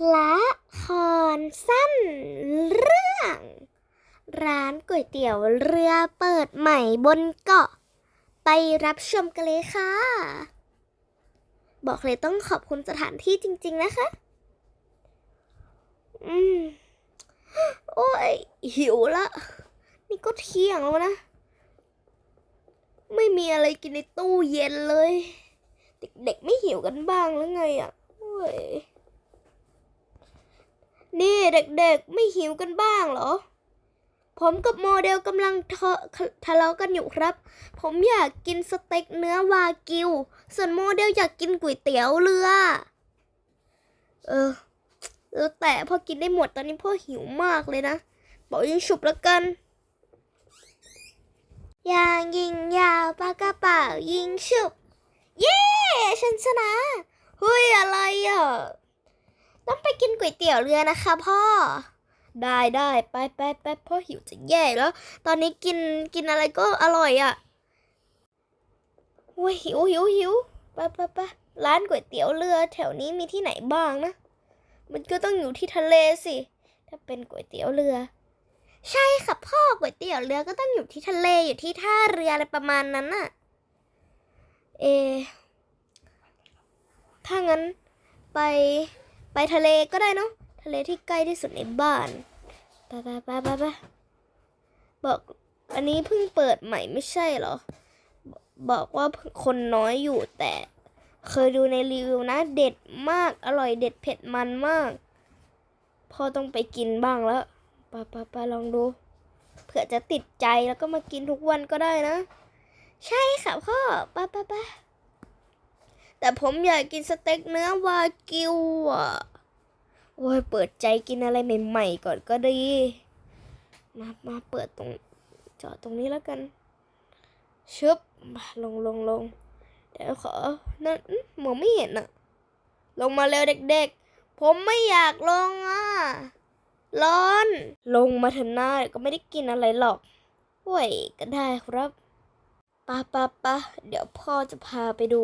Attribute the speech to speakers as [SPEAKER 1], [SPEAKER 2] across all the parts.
[SPEAKER 1] ละครสั้นเรื่อง ร้านก๋วยเตี๋ยวเรือเปิดใหม่บนเกาะ ไปรับชมกันเลยค่ะ บอกเลยต้องขอบคุณสถานที่จริง ๆ นะคะ อืม โอ้ย หิวละ นี่ก็เที่ยงแล้วนะ ไม่มีอะไรกินในตู้เย็นเลย เด็กๆไม่หิวกันบ้างหรือไงอะโอ้ย นี่เด็กๆ ไม่หิวกันบ้างเหรอ ผมกับโมเดลกำลังทะทะเลาะกันอยู่ครับ ผมอยากกินสเต็กเนื้อวากิว ส่วนโมเดลอยากกินก๋วยเตี๋ยวเรือ เออแล้วแต่พ่อกินได้หมดตอนนี้พ่อหิวมากเลยนะ บอกยิงฉุบแล้วกันยางยิงยาวปากกระเป๋ายิงฉุบ เย้ ฉันชนะเฮ้ยอะไรอะ ต้องไปกินก๋วยเตี๋ยวเรือนะคะพ่อ ได้ได้ไปไปไปพ่อหิวจะแย่แล้ว ตอนนี้กินกินอะไรก็อร่อยอะโอ้ยหิวหิวหิวไปไปไปร้านก๋วยเตี๋ยวเรือ แถวนี้มีที่ไหนบ้างนะ มันก็ต้องอยู่ที่ทะเลสิ ถ้าเป็นก๋วยเตี๋ยวเรือ ใช่ค่ะพ่อก๋วยเตี๋ยวเรือก็ต้องอยู่ที่ทะเลอยู่ที่ท่าเรืออะไรประมาณนั้นน่ะ เอ ถ้างั้นไป ไปทะเลก็ได้เนาะทะเลที่ใกล้ที่สุดในบ้านไปไปไปไปไปบอกอันนี้เพิ่งเปิดใหม่ไม่ใช่เหรอ บอกว่าคนน้อยอยู่แต่ เคยดูในรีวิวนะ เด็ดมากอร่อยเด็ดเผ็ดมันมาก พอต้องไปกินบ้างแล้วไปไปไปลองดูเผื่อจะติดใจแล้วก็มากินทุกวันก็ได้นะ ใช่ค่ะพ่อไปไปไป แต่ผมอยากกินสเต็กเนื้อวากิวอะ โอ้ยเปิดใจกินอะไรใหม่ๆก่อนก็ดี มามาเปิดตรงจอดตรงนี้แล้วกัน ชึบมาลงลงลงเดี๋ยวขอนั่นมองไม่เห็นอะลงมาเร็วเด็กๆ ผมไม่อยากลงอะ ร้อน ลงมาเถอะน้ายก็ไม่ได้กินอะไรหรอกโอ้ยก็ได้ครับปะปะปะเดี๋ยวพ่อจะพาไปดู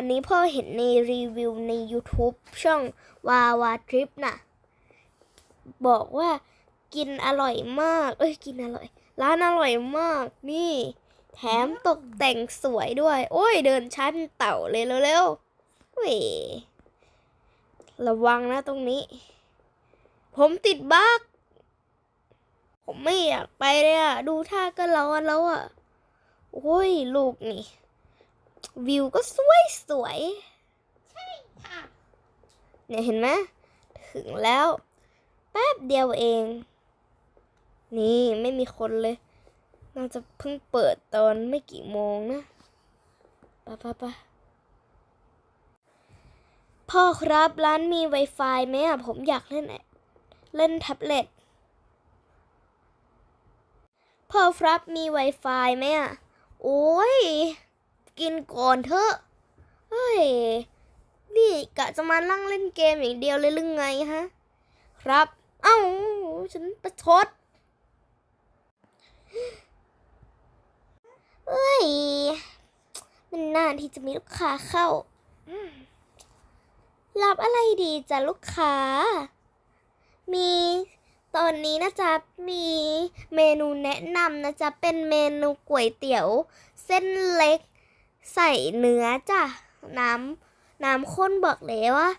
[SPEAKER 1] อันนี้พ่อเห็นในรีวิวใน YouTube ช่องวาวาทริปน่ะ บอกว่ากินอร่อยมาก เอ้ย กินอร่อย ร้านอร่อยมาก นี่ แถมตกแต่งสวยด้วย โอ้ย เดินชั้นเต่าเลยเร็วๆเว้ยระวังนะตรงนี้ ผมติดบั๊กผมไม่อยากไปเลยอะดูท่าก็ร้อนแล้วอะโอ้ย ลูกนี่ วิวก็สวยสวย ใช่ค่ะ เนี่ยเห็นไหมถึงแล้ว แป๊บเดียวเอง นี่ไม่มีคนเลย น่าจะเพิ่งเปิดตอนไม่กี่โมงนะไปะปะปะพ่อครับร้านมี Wi-Fi ไหมอะ ผมอยากเล่นแอเล่นแท็บเล็ตพ่อครับมี Wi-Fi ไหมอะ โอ้ย กินก่อนเถอะเฮ้ยนี่กะจะมานั่งเล่นเกมอย่างเดียวเลยหรือไงฮะ ครับ เอ้า ฉันประชดเฮ้ย มันนานที่จะมีลูกค้าเข้า รับอะไรดีจ้ะลูกค้า มีตอนนี้นะจ๊ะ มีเมนูแนะนำนะจ๊ะ เป็นเมนูก๋วยเตี๋ยว เส้นเล็ก ใส่เนื้อจ้ะน้ำน้ำข้นบอกเลยว่า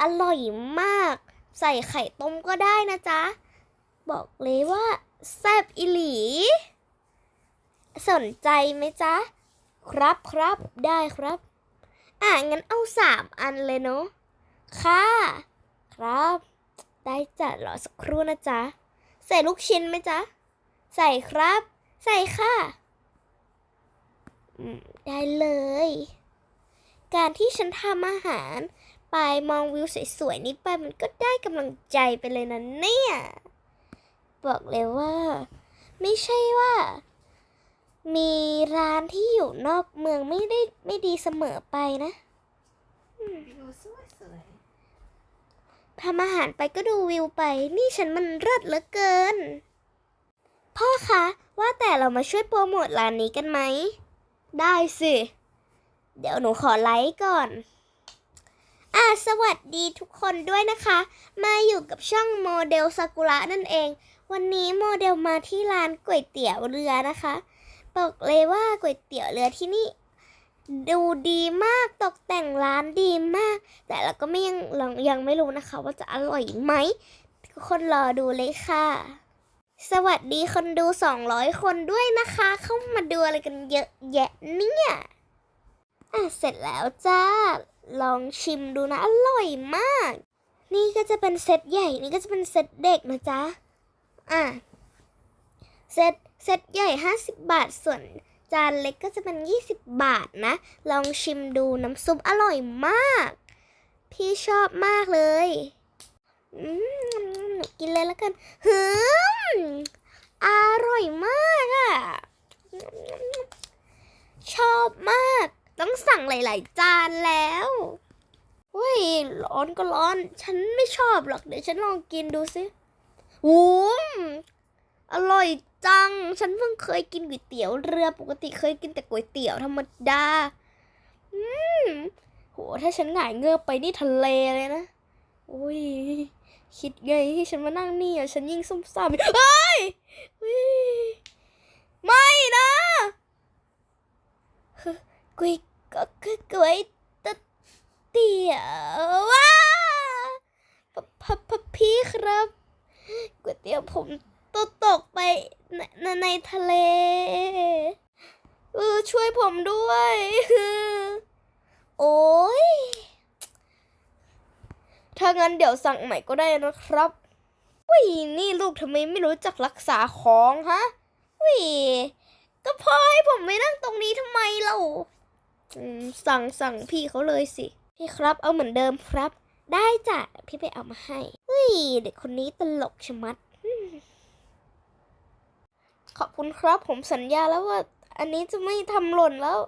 [SPEAKER 1] อร่อยมาก ใส่ไข่ต้มก็ได้นะจ๊ะ บอกเลยว่าแซ่บอิหลี สนใจไหมจ๊ะ ครับครับได้ครับ อะ งั้นเอาสามอันเลยเนาะค่ะ ครับ ได้จ้ะรอสักครู่นะจ๊ะ ใส่ลูกชิ้นไหมจ๊ะ ใส่ครับ ใส่ค่ะ ได้เลย การที่ฉันทำอาหารไปมองวิวสวยๆนี้ไปมันก็ได้กำลังใจไปเลยนะเนี่ย บอกเลยว่า ไม่ใช่ว่า มีร้านที่อยู่นอกเมืองไม่ได้ไม่ดีเสมอไปนะ
[SPEAKER 2] วิวสวยสวย
[SPEAKER 1] ทำอาหารไปก็ดูวิวไป นี่ฉันมันเลิศเหลือเกิน พ่อคะ ว่าแต่เรามาช่วยโปรโมทร้านนี้กันไหม ได้สิ เดี๋ยวหนูขอไลค์ก่อน อ่าสวัสดีทุกคนด้วยนะคะ มาอยู่กับช่องโมเดลซากุระนั่นเอง วันนี้โมเดลมาที่ร้านก๋วยเตี๋ยวเรือนะคะ บอกเลยว่าก๋วยเตี๋ยวเรือที่นี่ ดูดีมากตกแต่งร้านดีมาก แต่เราก็ไม่ยังยังไม่รู้นะคะ ว่าจะอร่อยไหมทุกคนรอดูเลยค่ะ สวัสดีคนดู 200 คนด้วยนะคะ เข้ามาดูอะไรกันเยอะแยะเนี่ยอะเสร็จแล้วจ้า ลองชิมดูนะ อร่อยมาก นี่ก็จะเป็นเซตใหญ่ นี่ก็จะเป็นเซตเด็กนะจ๊ะ อะ เซตเซตใหญ่ 50 บาท ส่วนจานเล็กก็จะเป็น 20 บาทนะ ลองชิมดูน้ำซุปอร่อยมาก พี่ชอบมากเลย อืม กินเลยแล้วกันหืม อร่อยมากอะ่ะ ชอบมาก ต้องสั่งหลาย ๆ จานแล้วเฮ้ยร้อนก็ร้อน ฉันไม่ชอบหรอก เดี๋ยวฉันลองกินดูสิวูมอร่อยจัง ฉันเพิ่งเคยกินก๋วยเตี๋ยวเรือปกติเคยกินแต่ก๋วยเตี๋ยวธรรมดา อืมโห ถ้าฉันหงายเงือไปนี่ทะเลเลยนะโอ้ย คิดไงที่ฉันมานั่งนี่อะฉันยิ่งซุ่มซ่ามเฮ้ยไม่นะก๋วยก็คือก๋วยเตี๋ยวว้าพพพพี่ครับก๋วยเตี๋ยวผมตกตกไปในในในทะเลเออช่วยผมด้วย โอ้ย ถ้างั้นเดี๋ยวสั่งใหม่ก็ได้นะครับวินี่ลูกทำไมไม่รู้จักรักษาของฮะวิก็พ่อให้ผมไม่นั่งตรงนี้ทำไมเราสั่งสั่งพี่เขาเลยสิ พี่ครับเอาเหมือนเดิมครับ ได้จ้ะพี่ไปเอามาให้วิเด็กคนนี้ตลกชะมัด ขอบคุณครับผมสัญญาแล้วว่า อันนี้จะไม่ทำหล่นแล้ว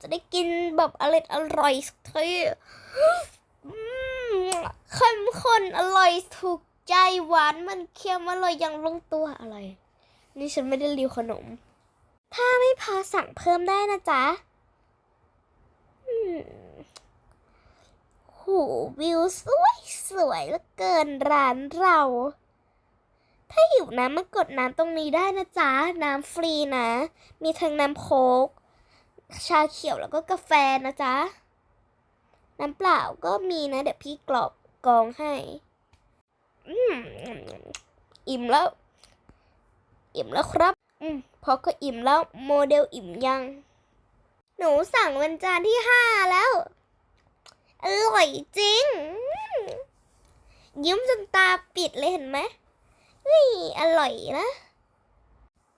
[SPEAKER 1] จะได้กินแบบอร่อยอร่อยสักที เข้มข้นอร่อยถูกใจหวานมันเค็มอร่อยอย่างลงตัวอะไรนี่ฉันไม่ได้รีวขนม ถ้าไม่พอสั่งเพิ่มได้นะจ๊ะอืมโหวิวสวยสวยเหลือเกินร้านเรา ถ้าหิวน้ำมากดน้ำตรงนี้ได้นะจ๊ะ น้ำฟรีนะ มีทั้งน้ำโค้กชาเขียวแล้วก็กาแฟนะจ๊ะ น้ำเปล่าก็มีนะ เดี๋ยวพี่กรอบ กองให้ อืมอิ่มแล้ว อิ่มแล้วครับ อืมพอก็อิ่มแล้วโมเดลอิ่มยัง หนูสั่งวันจานที่ห้าแล้ว อร่อยจริง ยิ้มจนตาปิดเลยเห็นไหมนี่อร่อยนะ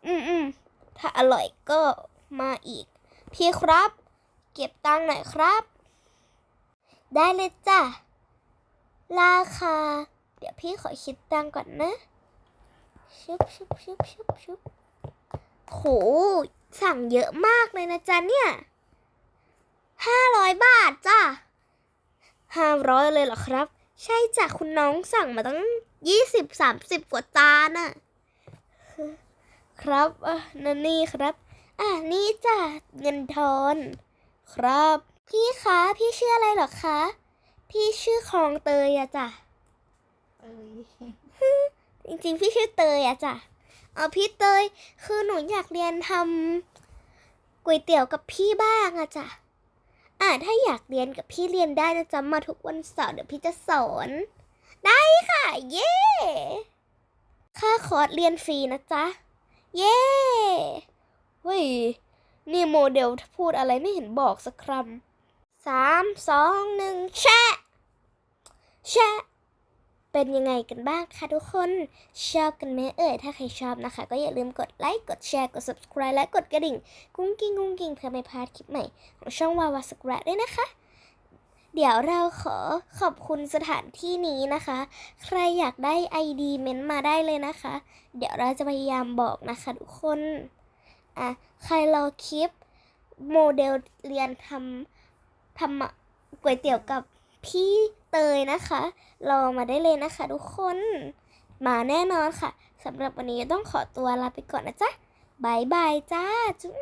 [SPEAKER 1] อืมอืมถ้าอร่อยก็มาอีก พี่ครับ เก็บตังค์หน่อยครับ ได้เลยจ้ะ ราคา เดี๋ยวพี่ขอคิดตังก่อนนะชุบชุบชุบชุบชุบโห สั่งเยอะมากเลยนะจ๊ะเนี่ยห้าร้อยบาทจ้ะห้าร้อยเลยเหรอครับ ใช่จ้ะคุณน้องสั่งมาตั้งยี่สิบสามสิบกว่าจานน่ะครับอะนั่นนี่ครับ อะนี่จ้ะเงินทอน ครับ พี่คะ พี่ชื่ออะไรหรอคะ พี่ชื่อคลองเตยอะจ้ะ
[SPEAKER 2] เอ้ย
[SPEAKER 1] จริงๆ พี่ชื่อเตยอะจ้ะเออพี่เตยคือหนูอยากเรียนทำก๋วยเตี๋ยวกับพี่บ้างอะจ้ะอ่าถ้าอยากเรียนกับพี่เรียนได้นะจ๊ะมาทุกวันเสาร์เดี๋ยวพี่จะสอน ได้ค่ะ เย้ค่าคอร์สเรียนฟรีนะจ๊ะ เย้เฮ้ยนี่โมเดลพูดอะไรไม่เห็นบอกสักคำ สามสองหนึ่งแชะแชะเป็นยังไงกันบ้างคะทุกคนชอบกันไหมเอ่ยถ้าใครชอบนะคะ ก็อย่าลืมกดไลค์กดแชร์กด subscribe และกดกระดิ่ง กุ้งกิ้งกุ้งกิ้งเพื่อไม่พลาดคลิปใหม่ ของช่องวาวาสกระด้วยนะคะ เดี๋ยวเราขอขอบคุณสถานที่นี้นะคะ ใครอยากได้ ID เม้นต์มาได้เลยนะคะ เดี๋ยวเราจะพยายามบอกนะคะทุกคนอะใครรอคลิปโมเดลเรียนทำ ทำก๋วยเตี๋ยวกับพี่เตยนะคะรอมาได้เลยนะคะ ทุกคนมาแน่นอนค่ะสำหรับวันนี้ต้องขอตัวลาไปก่อนนะจ๊ะบายบายจ้าจุ๊บ